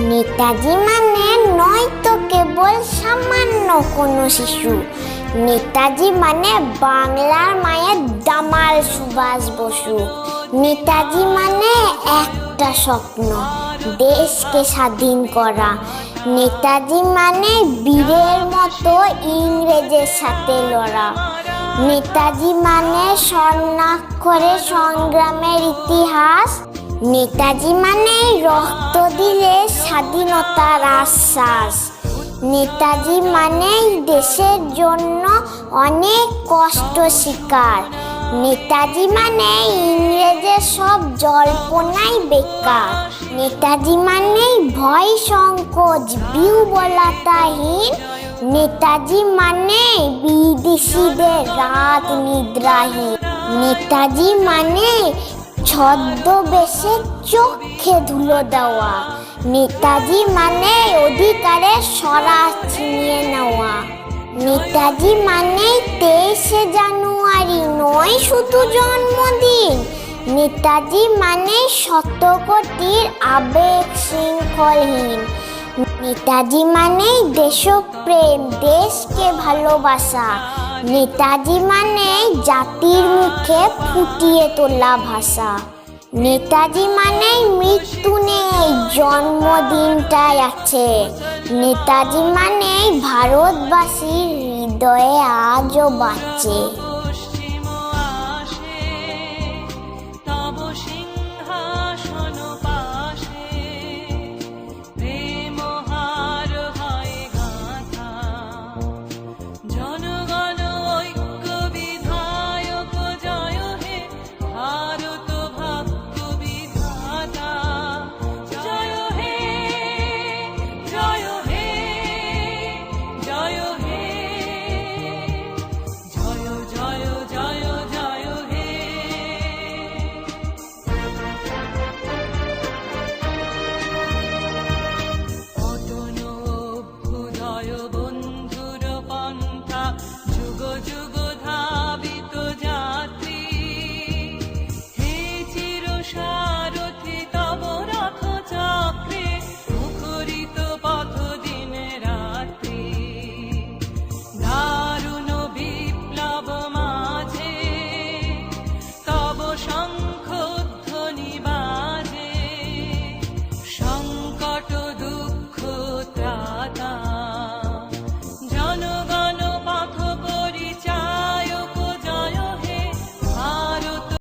নেতাজি মানে নয় তো কেবল সামান্য কোনো শিশু। নেতাজি মানে বাংলার মায়ের দামাল সুভাষ বসু। নেতাজি মানে একটা স্বপ্ন, দেশকে স্বাধীন করা। নেতাজি মানে বীরের মতো ইংরেজের সাথে লড়া। নেতাজি মানে স্বর্ণাক্ষরে সংগ্রামের ইতিহাস নেতাজি মানে রক্ত দিলে স্বাধীনতার আশ্বাস নেতাজি মানে দেশের জন্য অনেক কষ্ট শিকার। নেতাজি মানে ইংরেজের সব জল্পনাই বেকার। নেতাজি মানে ভয় সংকোচ বিউবলতাহীন নেতাজি মানে বিদেশিদের রাত নিদ্রাহীন। নেতাজি মানে ছদ্মবেশে চোখে ধুলো দেওয়া। নেতাজি মানে অধিকারে সরা ছিনিয়ে নেওয়া। নেতাজি মানে তেইশে জানুয়ারি নয়, শুধু জন্মদিন। নেতাজি মানে শত কোটির আবেগ শৃঙ্খলহীন। নেতাজি মানে দেশপ্রেম, দেশকে ভালোবাসা। নেতাজি মানে জাতির মুখে ফুটিয়ে তোলা ভাষা। নেতাজি মানে মৃত্যু নেই, জন্মদিনটাই আছে। নেতাজি মানে ভারতবাসীর হৃদয়ে আজও বাঁচে।